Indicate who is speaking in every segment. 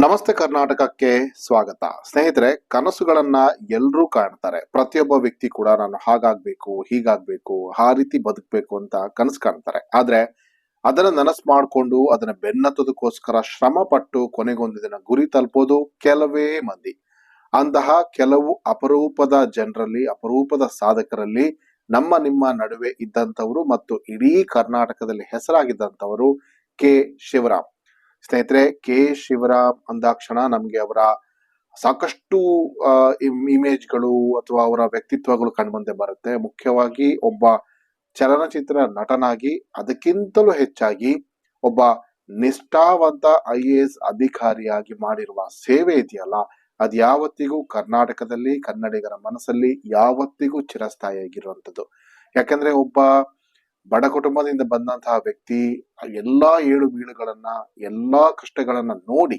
Speaker 1: ನಮಸ್ತೆ ಕರ್ನಾಟಕಕ್ಕೆ ಸ್ವಾಗತ. ಸ್ನೇಹಿತರೆ, ಕನಸುಗಳನ್ನ ಎಲ್ಲರೂ ಕಾಣ್ತಾರೆ. ಪ್ರತಿಯೊಬ್ಬ ವ್ಯಕ್ತಿ ಕೂಡ ನಾನು ಹಾಗಾಗ್ಬೇಕು, ಹೀಗಾಗ್ಬೇಕು, ಆ ರೀತಿ ಬದುಕಬೇಕು ಅಂತ ಕನಸು ಕಾಣ್ತಾರೆ. ಆದ್ರೆ, ಅದನ್ನ ನನಸು ಮಾಡಿಕೊಂಡು, ಅದನ್ನ ಬೆನ್ನತ್ತದಕ್ಕೋಸ್ಕರ ಶ್ರಮ ಪಟ್ಟು ಕೊನೆಗೊಂದು ಗುರಿ ತಲುಪೋದು ಕೆಲವೇ ಮಂದಿ. ಅಂತಹ ಕೆಲವು ಅಪರೂಪದ ಜನರಲ್ಲಿ, ಅಪರೂಪದ ಸಾಧಕರಲ್ಲಿ ನಮ್ಮ ನಿಮ್ಮ ನಡುವೆ ಇದ್ದಂಥವರು ಮತ್ತು ಇಡೀ ಕರ್ನಾಟಕದಲ್ಲಿ ಹೆಸರಾಗಿದ್ದಂಥವರು ಕೆ. ಶಿವರಾಮ್. ಸ್ನೇಹಿತರೆ, ಕೆ. ಶಿವರಾಮ್ ಅಂದಾಕ್ಷಣ ನಮ್ಗೆ ಅವರ ಸಾಕಷ್ಟು ಇಮೇಜ್ಗಳು ಅಥವಾ ಅವರ ವ್ಯಕ್ತಿತ್ವಗಳು ಕಂಡುಬಂದೆ ಬರುತ್ತೆ. ಮುಖ್ಯವಾಗಿ ಒಬ್ಬ ಚಲನಚಿತ್ರ ನಟನಾಗಿ, ಅದಕ್ಕಿಂತಲೂ ಹೆಚ್ಚಾಗಿ ಒಬ್ಬ ನಿಷ್ಠಾವಂತ ಐ ಎ ಎಸ್ ಅಧಿಕಾರಿಯಾಗಿ ಮಾಡಿರುವ ಸೇವೆ ಇದೆಯಲ್ಲ, ಅದು ಯಾವತ್ತಿಗೂ ಕರ್ನಾಟಕದಲ್ಲಿ, ಕನ್ನಡಿಗರ ಮನಸ್ಸಲ್ಲಿ ಯಾವತ್ತಿಗೂ ಚಿರಸ್ಥಾಯಿಯಾಗಿರುವಂಥದ್ದು. ಯಾಕಂದ್ರೆ ಒಬ್ಬ ಬಡ ಕುಟುಂಬದಿಂದ ಬಂದಂತಹ ವ್ಯಕ್ತಿ ಎಲ್ಲಾ ಏಳು ಬೀಳುಗಳನ್ನ, ಎಲ್ಲಾ ಕಷ್ಟಗಳನ್ನ ನೋಡಿ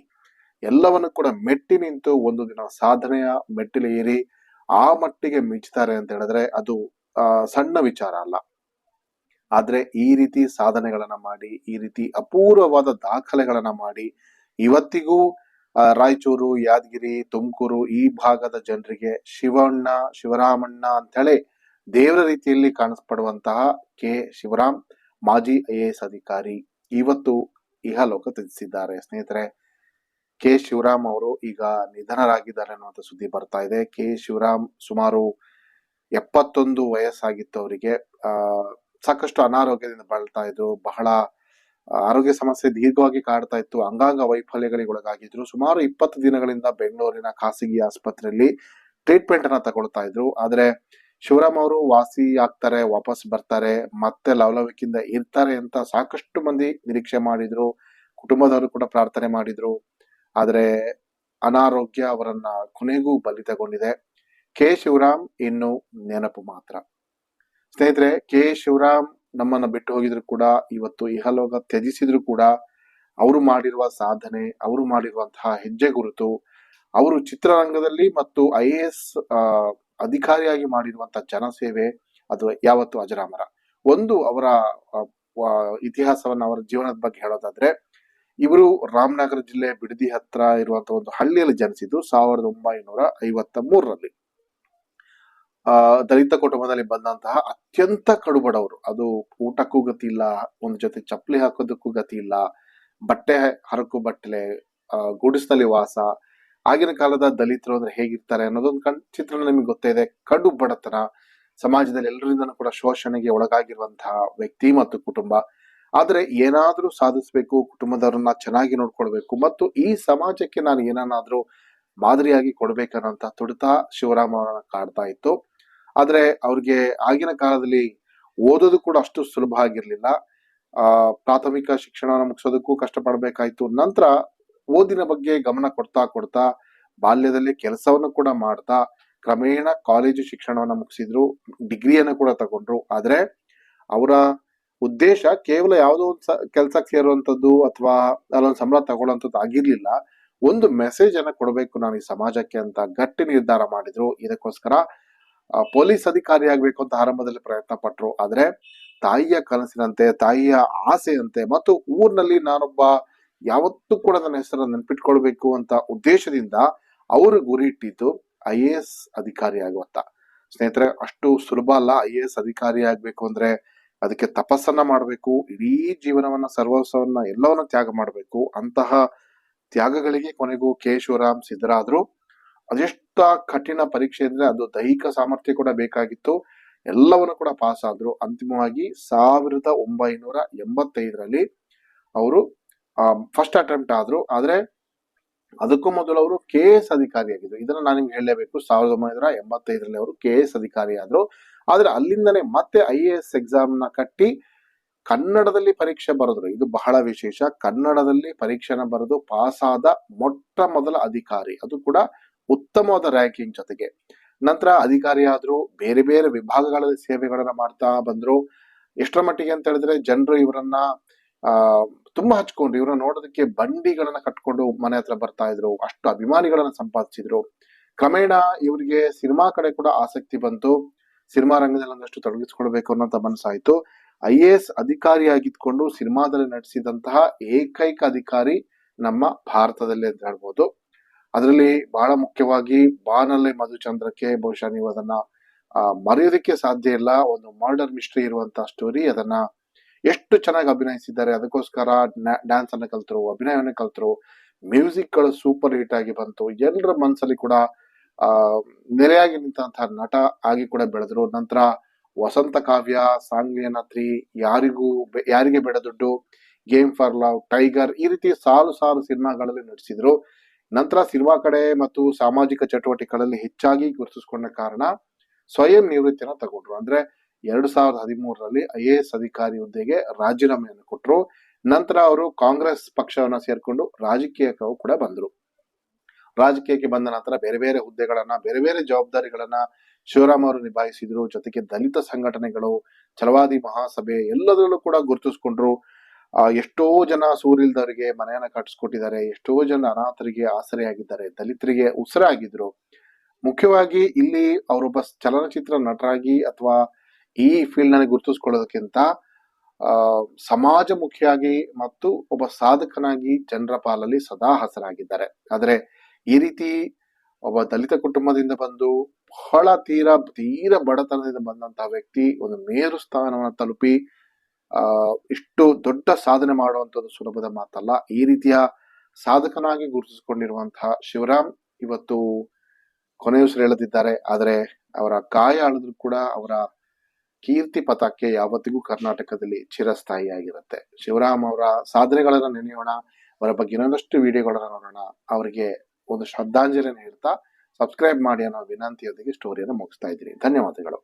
Speaker 1: ಎಲ್ಲವನ್ನು ಕೂಡ ಮೆಟ್ಟಿ ನಿಂತು ಒಂದು ದಿನ ಸಾಧನೆಯ ಮೆಟ್ಟಿಲು ಏರಿ ಆ ಮಟ್ಟಿಗೆ ಮಿಂಚುತ್ತಾರೆ ಅಂತ ಹೇಳಿದ್ರೆ ಅದು ಸಣ್ಣ ವಿಚಾರ ಅಲ್ಲ. ಆದ್ರೆ ಈ ರೀತಿ ಸಾಧನೆಗಳನ್ನ ಮಾಡಿ, ಈ ರೀತಿ ಅಪೂರ್ವವಾದ ದಾಖಲೆಗಳನ್ನ ಮಾಡಿ ಇವತ್ತಿಗೂ ರಾಯಚೂರು, ಯಾದಗಿರಿ, ತುಮಕೂರು ಈ ಭಾಗದ ಜನರಿಗೆ ಶಿವಣ್ಣ, ಶಿವರಾಮಣ್ಣ ಅಂತೇಳಿ ದೇವರ ರೀತಿಯಲ್ಲಿ ಕಾಣಿಸ್ಪಡುವಂತಹ ಕೆ. ಶಿವರಾಮ್, ಮಾಜಿ ಐ ಎ ಎಸ್ ಅಧಿಕಾರಿ. ಇವತ್ತು ಇಹಲೋಕ ತ್ಯಜಿಸಿದ್ದಾರೆ ಸ್ನೇಹಿತರೆ, ಕೆ. ಶಿವರಾಮ್ ಅವರು ಈಗ ನಿಧನರಾಗಿದ್ದಾರೆ ಅನ್ನುವಂಥ ಸುದ್ದಿ ಬರ್ತಾ ಇದೆ. ಕೆ. ಶಿವರಾಮ್ ಸುಮಾರು ಎಪ್ಪತ್ತೊಂದು ವಯಸ್ಸಾಗಿತ್ತು ಅವರಿಗೆ. ಸಾಕಷ್ಟು ಅನಾರೋಗ್ಯದಿಂದ ಬಳಲ್ತಾ ಇದ್ರು. ಬಹಳ ಆರೋಗ್ಯ ಸಮಸ್ಯೆ ದೀರ್ಘವಾಗಿ ಕಾಡ್ತಾ ಇತ್ತು. ಅಂಗಾಂಗ ವೈಫಲ್ಯಗಳಿಗೆ ಒಳಗಾಗಿದ್ರು. ಸುಮಾರು ಇಪ್ಪತ್ತು ದಿನಗಳಿಂದ ಬೆಂಗಳೂರಿನ ಖಾಸಗಿ ಆಸ್ಪತ್ರೆಯಲ್ಲಿ ಟ್ರೀಟ್ಮೆಂಟ್ ಅನ್ನ ತಗೊಳ್ತಾ ಇದ್ರು. ಆದ್ರೆ ಶಿವರಾಮ್ ಅವರು ವಾಸಿ ಆಗ್ತಾರೆ, ವಾಪಸ್ ಬರ್ತಾರೆ, ಮತ್ತೆ ಲವಲವಿಕಿಂದ ಇರ್ತಾರೆ ಅಂತ ಸಾಕಷ್ಟು ಮಂದಿ ನಿರೀಕ್ಷೆ ಮಾಡಿದ್ರು, ಕುಟುಂಬದವರು ಕೂಡ ಪ್ರಾರ್ಥನೆ ಮಾಡಿದ್ರು. ಆದರೆ ಅನಾರೋಗ್ಯ ಅವರನ್ನ ಕೊನೆಗೂ ಬಲಿ ತಗೊಂಡಿದೆ. ಕೆ ಶಿವರಾಮ್ ಇನ್ನು ನೆನಪು ಮಾತ್ರ. ಸ್ನೇಹಿತರೆ, ಕೆ ಶಿವರಾಮ್ ನಮ್ಮನ್ನ ಬಿಟ್ಟು ಹೋಗಿದ್ರು ಕೂಡ, ಇವತ್ತು ಇಹಲೋಕ ತ್ಯಜಿಸಿದ್ರು ಕೂಡ, ಅವರು ಮಾಡಿರುವ ಸಾಧನೆ, ಅವರು ಮಾಡಿರುವಂತಹ ಹೆಜ್ಜೆ ಗುರುತು, ಅವರು ಚಿತ್ರರಂಗದಲ್ಲಿ ಮತ್ತು ಐ ಎ ಎಸ್ ಅಧಿಕಾರಿಯಾಗಿ ಮಾಡಿರುವಂತಹ ಜನಸೇವೆ ಅದು ಯಾವತ್ತು ಅಜರಾಮರ. ಒಂದು ಅವರ ಇತಿಹಾಸವನ್ನ ಅವರ ಜೀವನದ ಬಗ್ಗೆ ಹೇಳೋದಾದ್ರೆ ಇವರು ರಾಮನಗರ ಜಿಲ್ಲೆ ಬಿಡದಿ ಹತ್ರ ಇರುವಂತ ಒಂದು ಹಳ್ಳಿಯಲ್ಲಿ ಜನಿಸಿದ್ದು ಸಾವಿರದ ಒಂಬೈನೂರ ಐವತ್ತ ಮೂರರಲ್ಲಿ. ಆ ದಲಿತ ಕುಟುಂಬದಲ್ಲಿ ಬಂದಂತಹ ಅತ್ಯಂತ ಕಡುಬಡವರು. ಅದು ಊಟಕ್ಕೂ ಗತಿ ಇಲ್ಲ ಒಂದು ಜೊತೆ ಚಪ್ಪಲಿ ಹಾಕೋದಕ್ಕೂ ಗತಿ ಇಲ್ಲ ಬಟ್ಟೆ ಹರಕು ಬಟ್ಟಲೆ ಆ, ಗುಡಿಸ್ದಲ್ಲಿ ವಾಸ ಆಗಿನ ಕಾಲದ ದಲಿತರು ಅಂದ್ರೆ ಹೇಗಿರ್ತಾರೆ ಅನ್ನೋದೊಂದು ಕಣ್ ಚಿತ್ರಣ ನಿಮಗೆ ಗೊತ್ತೇ ಇದೆ. ಕಡು ಬಡತನ, ಸಮಾಜದಲ್ಲಿ ಎಲ್ಲರಿಂದನೂ ಕೂಡ ಶೋಷಣೆಗೆ ಒಳಗಾಗಿರುವಂತಹ ವ್ಯಕ್ತಿ ಮತ್ತು ಕುಟುಂಬ. ಆದ್ರೆ ಏನಾದರೂ ಸಾಧಿಸ್ಬೇಕು, ಕುಟುಂಬದವ್ರನ್ನ ಚೆನ್ನಾಗಿ ನೋಡ್ಕೊಳ್ಬೇಕು ಮತ್ತು ಈ ಸಮಾಜಕ್ಕೆ ನಾನು ಏನನ್ನಾದ್ರೂ ಮಾದರಿಯಾಗಿ ಕೊಡ್ಬೇಕನ್ನೋಂತ ತುಡಿತ ಶಿವರಾಮ ಅವರನ್ನ ಕಾಡ್ತಾ ಇತ್ತು. ಆದ್ರೆ ಅವ್ರಿಗೆ ಆಗಿನ ಕಾಲದಲ್ಲಿ ಓದೋದು ಕೂಡ ಅಷ್ಟು ಸುಲಭ ಆಗಿರ್ಲಿಲ್ಲ. ಆ, ಪ್ರಾಥಮಿಕ ಶಿಕ್ಷಣವನ್ನು ಮುಗಿಸೋದಕ್ಕೂ ಕಷ್ಟಪಡ್ಬೇಕಾಯ್ತು. ನಂತರ ಓದಿನ ಬಗ್ಗೆ ಗಮನ ಕೊಡ್ತಾ ಕೊಡ್ತಾ ಬಾಲ್ಯದಲ್ಲಿ ಕೆಲಸವನ್ನು ಕೂಡ ಮಾಡ್ತಾ ಕ್ರಮೇಣ ಕಾಲೇಜು ಶಿಕ್ಷಣವನ್ನ ಮುಗಿಸಿದ್ರು ಡಿಗ್ರಿಯನ್ನು ಕೂಡ ತಗೊಂಡ್ರು. ಆದ್ರೆ ಅವರ ಉದ್ದೇಶ ಕೇವಲ ಯಾವುದೋ ಒಂದು ಕೆಲಸಕ್ಕೆ ಸೇರುವಂಥದ್ದು ಅಥವಾ ಅಲ್ಲೊಂದು ಸಂಬಳ ತಗೊಳ್ಳೋಂಥದ್ದು ಆಗಿರ್ಲಿಲ್ಲ. ಒಂದು ಮೆಸೇಜ್ ಅನ್ನ ಕೊಡಬೇಕು ನಾನು ಈ ಸಮಾಜಕ್ಕೆ ಅಂತ ಗಟ್ಟಿ ನಿರ್ಧಾರ ಮಾಡಿದ್ರು. ಇದಕ್ಕೋಸ್ಕರ ಪೊಲೀಸ್ ಅಧಿಕಾರಿ ಆಗ್ಬೇಕು ಅಂತ ಆರಂಭದಲ್ಲಿ ಪ್ರಯತ್ನ ಪಟ್ರು. ಆದ್ರೆ ತಾಯಿಯ ಕನಸಿನಂತೆ, ತಾಯಿಯ ಆಸೆಯಂತೆ ಮತ್ತು ಊರಿನಲ್ಲಿ ನಾನೊಬ್ಬ ಯಾವತ್ತೂ ಕೂಡ ನನ್ನ ಹೆಸರನ್ನು ನೆನ್ಪಿಟ್ಕೊಳ್ಬೇಕು ಅಂತ ಉದ್ದೇಶದಿಂದ ಅವರು ಗುರಿ ಇಟ್ಟಿದ್ದು ಐ ಎ ಎಸ್ ಅಧಿಕಾರಿ ಆಗುವಂತ ಸ್ನೇಹಿತರೆ, ಅಷ್ಟು ಸುಲಭ ಅಲ್ಲ ಐ ಎ ಎಸ್ ಅಧಿಕಾರಿ ಆಗ್ಬೇಕು ಅಂದ್ರೆ ಅದಕ್ಕೆ ತಪಸ್ಸನ್ನ ಮಾಡಬೇಕು, ಇಡೀ ಜೀವನವನ್ನ, ಸರ್ವಸ್ವವನ್ನ ಎಲ್ಲವನ್ನ ತ್ಯಾಗ ಮಾಡಬೇಕು. ಅಂತಹ ತ್ಯಾಗಗಳಿಗೆ ಕೊನೆಗೂ ಕೆ ಶಿವರಾಮ್ ಸಿದ್ಧರಾದ್ರು. ಅದೆಷ್ಟ ಕಠಿಣ ಪರೀಕ್ಷೆ ಅಂದ್ರೆ ಅದು ದೈಹಿಕ ಸಾಮರ್ಥ್ಯ ಕೂಡ ಬೇಕಾಗಿತ್ತು. ಎಲ್ಲವನ್ನು ಕೂಡ ಪಾಸ್ ಆದ್ರು ಅಂತಿಮವಾಗಿ ಸಾವಿರದ ಒಂಬೈನೂರ ಎಂಬತ್ತೈದರಲ್ಲಿ ಅವರು ಫಸ್ಟ್ ಅಟೆಂಪ್ಟ್ ಆದ್ರು. ಆದ್ರೆ ಅದಕ್ಕೂ ಮೊದಲು ಅವರು ಕೆ ಎಸ್ ಅಧಿಕಾರಿಯಾಗಿದ್ರು ಇದನ್ನ ನಾನು ನಿಮ್ಗೆ ಹೇಳಲೇಬೇಕು. ಸಾವಿರದ ಒಂಬೈನೂರ ಎಂಬತ್ತೈದರಲ್ಲಿ ಅವರು ಕೆ ಎಸ್ ಅಧಿಕಾರಿ ಆದ್ರು. ಆದ್ರೆ ಅಲ್ಲಿಂದನೇ ಮತ್ತೆ ಐ ಎ ಎಸ್ ಎಕ್ಸಾಮ್ನ ಕಟ್ಟಿ ಕನ್ನಡದಲ್ಲಿ ಪರೀಕ್ಷೆ ಬರೆದ್ರು. ಇದು ಬಹಳ ವಿಶೇಷ. ಕನ್ನಡದಲ್ಲಿ ಪರೀಕ್ಷೆನ ಬರೆದು ಪಾಸ್ ಆದ ಮೊಟ್ಟ ಮೊದಲ ಅಧಿಕಾರಿ. ಅದು ಕೂಡ ಉತ್ತಮವಾದ ರ್ಯಾಂಕಿಂಗ್ ಜೊತೆಗೆ. ನಂತರ ಅಧಿಕಾರಿ ಆದ್ರು. ಬೇರೆ ಬೇರೆ ವಿಭಾಗಗಳಲ್ಲಿ ಸೇವೆಗಳನ್ನ ಮಾಡ್ತಾ ಬಂದ್ರು. ಎಷ್ಟರ ಮಟ್ಟಿಗೆ ಅಂತ ಹೇಳಿದ್ರೆ, ಜನರು ಇವರನ್ನ ತುಂಬಾ ಹಚ್ಕೊಂಡ್ರು. ಇವ್ರನ್ನ ನೋಡೋದಕ್ಕೆ ಬಂಡಿಗಳನ್ನ ಕಟ್ಕೊಂಡು ಮನೆ ಹತ್ರ ಬರ್ತಾ ಇದ್ರು. ಅಷ್ಟು ಅಭಿಮಾನಿಗಳನ್ನ ಸಂಪಾದಿಸಿದ್ರು. ಕ್ರಮೇಣ ಇವರಿಗೆ ಸಿನಿಮಾ ಕಡೆ ಕೂಡ ಆಸಕ್ತಿ ಬಂತು. ಸಿನಿಮಾ ರಂಗದಲ್ಲಿ ಒಂದಷ್ಟು ತೊಡಗಿಸ್ಕೊಳ್ಬೇಕು ಅನ್ನೋಂತ ಮನಸ್ಸಾಯ್ತು. ಐ ಎ ಎಸ್ ಅಧಿಕಾರಿಯಾಗಿದ್ಕೊಂಡು ಸಿನಿಮಾದಲ್ಲಿ ನಡೆಸಿದಂತಹ ಏಕೈಕ ಅಧಿಕಾರಿ ನಮ್ಮ ಭಾರತದಲ್ಲಿ ಅಂತ ಹೇಳ್ಬೋದು. ಅದರಲ್ಲಿ ಬಹಳ ಮುಖ್ಯವಾಗಿ ಬಾನಲ್ಲಿ ಮಧುಚಂದ್ರಕ್ಕೆ ಬಹುಶಃ ನೀವು ಅದನ್ನ ಮರೆಯೋದಕ್ಕೆ ಸಾಧ್ಯ ಇಲ್ಲ. ಒಂದು ಮರ್ಡರ್ ಮಿಸ್ಟ್ರಿ ಇರುವಂತಹ ಸ್ಟೋರಿ ಅದನ್ನ ಎಷ್ಟು ಚೆನ್ನಾಗಿ ಅಭಿನಯಿಸಿದ್ದಾರೆ, ಅದಕ್ಕೋಸ್ಕರ ಡ್ಯಾನ್ಸ್ ಅನ್ನ ಕಲ್ತರು ಅಭಿನಯವನ್ನ ಕಲ್ತರು ಮ್ಯೂಸಿಕ್ಗಳು ಸೂಪರ್ ಹಿಟ್ ಆಗಿ ಬಂತು. ಎಲ್ಲರ ಮನಸ್ಸಲ್ಲಿ ಕೂಡ, ಆ, ನೆರೆಯಾಗಿ ನಿಂತಹ ನಟ ಆಗಿ ಕೂಡ ಬೆಳೆದ್ರು. ನಂತರ ವಸಂತ ಕಾವ್ಯ ಸಾಂಗ್ಲಿಯನ ತ್ರೀ ಯಾರಿಗೂ ಯಾರಿಗೆ ಬೇಡ ದುಡ್ಡು, ಗೇಮ್ ಫಾರ್ ಲವ್, ಟೈಗರ್ ಈ ರೀತಿ ಸಾಲು ಸಾಲು ಸಿನಿಮಾಗಳಲ್ಲಿ ನಟಿಸಿದ್ರು. ನಂತರ ಸಿನಿಮಾ ಕಡೆ ಮತ್ತು ಸಾಮಾಜಿಕ ಚಟುವಟಿಕೆಗಳಲ್ಲಿ ಹೆಚ್ಚಾಗಿ ಗುರುತಿಸಿಕೊಂಡ ಕಾರಣ ಸ್ವಯಂ ನಿವೃತ್ತಿಯನ್ನು ತಗೊಂಡ್ರು. ಅಂದ್ರೆ ಎರಡ್ ಸಾವಿರದ ಹದಿಮೂರರಲ್ಲಿ ಐ ಎ ಎಸ್ ಅಧಿಕಾರಿ ಹುದ್ದೆಗೆ ರಾಜೀನಾಮೆಯನ್ನು ಕೊಟ್ಟರು ನಂತರ ಅವರು ಕಾಂಗ್ರೆಸ್ ಪಕ್ಷವನ್ನು ಸೇರಿಕೊಂಡು ರಾಜಕೀಯಕ್ಕೂ ಕೂಡ ಬಂದರು. ರಾಜಕೀಯಕ್ಕೆ ಬಂದ ನಂತರ ಬೇರೆ ಬೇರೆ ಹುದ್ದೆಗಳನ್ನ, ಬೇರೆ ಬೇರೆ ಜವಾಬ್ದಾರಿಗಳನ್ನ ಶಿವರಾಮ್ ಅವರು ನಿಭಾಯಿಸಿದ್ರು. ಜೊತೆಗೆ ದಲಿತ ಸಂಘಟನೆಗಳು, ಛಲವಾದಿ ಮಹಾಸಭೆ ಎಲ್ಲದರಲ್ಲೂ ಕೂಡ ಗುರುತಿಸ್ಕೊಂಡ್ರು. ಎಷ್ಟೋ ಜನ ಸೂರಿಲ್ದವರಿಗೆ ಮನೆಯನ್ನ ಕಟ್ಟಿಸ್ಕೊಟ್ಟಿದ್ದಾರೆ. ಎಷ್ಟೋ ಜನ ಅನಾಥರಿಗೆ ಆಸರೆಯಾಗಿದ್ದಾರೆ. ದಲಿತರಿಗೆ ಉಸಿರಾಗಿದ್ರು. ಮುಖ್ಯವಾಗಿ ಇಲ್ಲಿ ಅವರೊಬ್ಬ ಚಲನಚಿತ್ರ ನಟರಾಗಿ ಅಥವಾ ಈ ಫೀಲ್ಡ್ ನನಗೆ ಗುರುತಿಸ್ಕೊಳ್ಳೋದಕ್ಕಿಂತ ಸಮಾಜಮುಖಿಯಾಗಿ ಮತ್ತು ಒಬ್ಬ ಸಾಧಕನಾಗಿ ಜನರ ಪಾಲಲ್ಲಿ ಸದಾ ಹಸರಾಗಿದ್ದಾರೆ ಆದರೆ, ಈ ರೀತಿ ಒಬ್ಬ ದಲಿತ ಕುಟುಂಬದಿಂದ ಬಂದು ಬಹಳ ತೀರಾ, ತೀರ ಬಡತನದಿಂದ ಬಂದಂತಹ ವ್ಯಕ್ತಿ ಒಂದು ಮೇರು ಸ್ಥಾನವನ್ನು ತಲುಪಿ ಇಷ್ಟು ದೊಡ್ಡ ಸಾಧನೆ ಮಾಡುವಂಥದ್ದು ಸುಲಭದ ಮಾತಲ್ಲ. ಈ ರೀತಿಯ ಸಾಧಕನಾಗಿ ಗುರುತಿಸಿಕೊಂಡಿರುವಂತಹ ಶಿವರಾಮ್ ಇವತ್ತು ಕೊನೆಯುಸಿರೆಳೆದಿದ್ದಾರೆ. ಆದರೆ, ಅವರ ಕಾಯ ಆಳಿದ್ರು ಕೂಡ ಅವರ ಕೀರ್ತಿ ಪಥಕ್ಕೆ ಯಾವತ್ತಿಗೂ ಕರ್ನಾಟಕದಲ್ಲಿ ಚಿರಸ್ಥಾಯಿಯಾಗಿರುತ್ತೆ. ಶಿವರಾಮ್ ಅವರ ಸಾಧನೆಗಳನ್ನು ನೆನೆಯೋಣ, ಅವರ ಬಗ್ಗೆ ಇನ್ನೊಂದಷ್ಟು ವಿಡಿಯೋಗಳನ್ನ ನೋಡೋಣ. ಅವರಿಗೆ ಒಂದು ಶ್ರದ್ಧಾಂಜಲಿ ನೀಡ್ತಾ ಸಬ್ಸ್ಕ್ರೈಬ್ ಮಾಡಿ ಅನ್ನೋ ವಿನಂತಿಯೊಂದಿಗೆ ಸ್ಟೋರಿಯನ್ನು ಮುಗಿಸ್ತಾ ಇದ್ದೀನಿ. ಧನ್ಯವಾದಗಳು.